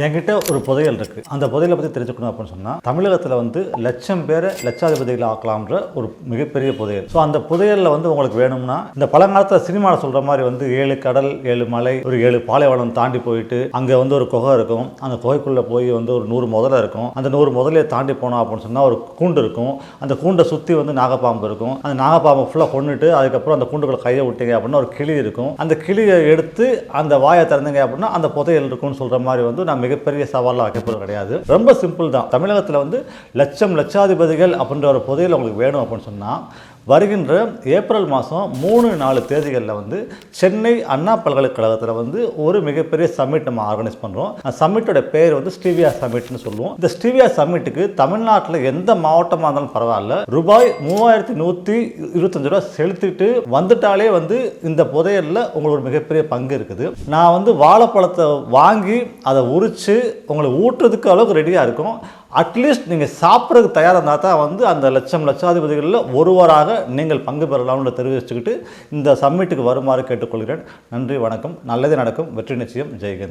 என்கிட்ட ஒரு புதையல் இருக்கு. அந்த புதையலை பற்றி தெரிஞ்சுக்கணும் அப்படின்னு சொன்னால் தமிழகத்தில் வந்து லட்சம் பேரை லட்சாதிபதிகளை ஆக்கலாம்ன்ற ஒரு மிகப்பெரிய புதையல். ஸோ அந்த புதையலில் வந்து உங்களுக்கு வேணும்னா இந்த பழங்காலத்தில் சினிமாவில் சொல்கிற மாதிரி வந்து ஏழு கடல் ஏழு மலை ஒரு ஏழு பாலைவனம் தாண்டி போயிட்டு அங்கே வந்து ஒரு குகை இருக்கும். அந்த குகைக்குள்ளே போய் வந்து ஒரு நூறு முதலை இருக்கும். அந்த நூறு முதலையை தாண்டி போனோம் அப்படின்னு சொன்னால் ஒரு கூண்டு இருக்கும். அந்த கூண்டை சுற்றி வந்து நாகப்பாம்பு இருக்கும். அந்த நாகப்பாம்பை ஃபுல்லாக கொண்டுட்டு அதுக்கப்புறம் அந்த கூண்டுக்குள்ள கையை விட்டீங்க அப்படின்னா ஒரு கிளி இருக்கும். அந்த கிளியை எடுத்து அந்த வாயை திறந்தீங்க அப்படின்னா அந்த புதையல் இருக்கும்னு சொல்கிற மாதிரி வந்து நம்ம மிகப்பெரிய சவாலாக வைக்கப்போது கிடையாது. ரொம்ப சிம்பிள் தான். தமிழகத்தில் வந்து லட்சம் லட்சாதிபதிகள் அப்படின்ற ஒரு புதையில் உங்களுக்கு வேணும் அப்படின்னு சொன்னால் வருகின்ற ஏப்ரல் மாதம் மூணு நாலு தேதிகளில் வந்து சென்னை அண்ணா பல்கலைக்கழகத்தில் வந்து ஒரு மிகப்பெரிய சம்மிட் நம்ம ஆர்கனைஸ் பண்ணுறோம் அந்த சம்மிட்டோட பேர் வந்து ஸ்டீவியா சம்மிட்னு சொல்லுவோம். இந்த ஸ்டீவியா சம்மிட்டுக்கு தமிழ்நாட்டில் எந்த மாவட்டமாக இருந்தாலும் பரவாயில்ல. ரூபாய் மூவாயிரத்தி நூற்றி இருபத்தஞ்சு ரூபா செலுத்திட்டு வந்துட்டாலே வந்து இந்த புதையலில் உங்களுக்கு ஒரு மிகப்பெரிய பங்கு இருக்குது. நான் வந்து வாழைப்பழத்தை வாங்கி அதை உரித்து உங்களை ஊட்டுறதுக்கு அளவுக்கு ரெடியாக இருக்கும். அட்லீஸ்ட் நீங்கள் சாப்பிட்றதுக்கு தயாராக இருந்தால் தான் வந்து அந்த லட்சம் லட்சாதிபதிகளில் ஒருவராக நீங்கள் பங்கு பெறலாம்னு தெரிவிச்சுக்கிட்டு இந்த சம்மிட்டுக்கு வருமாறு கேட்டுக்கொள்கிறேன். நன்றி வணக்கம். நல்லது நடக்கும். வெற்றி நிச்சயம். ஜெய்ஹிந்த்.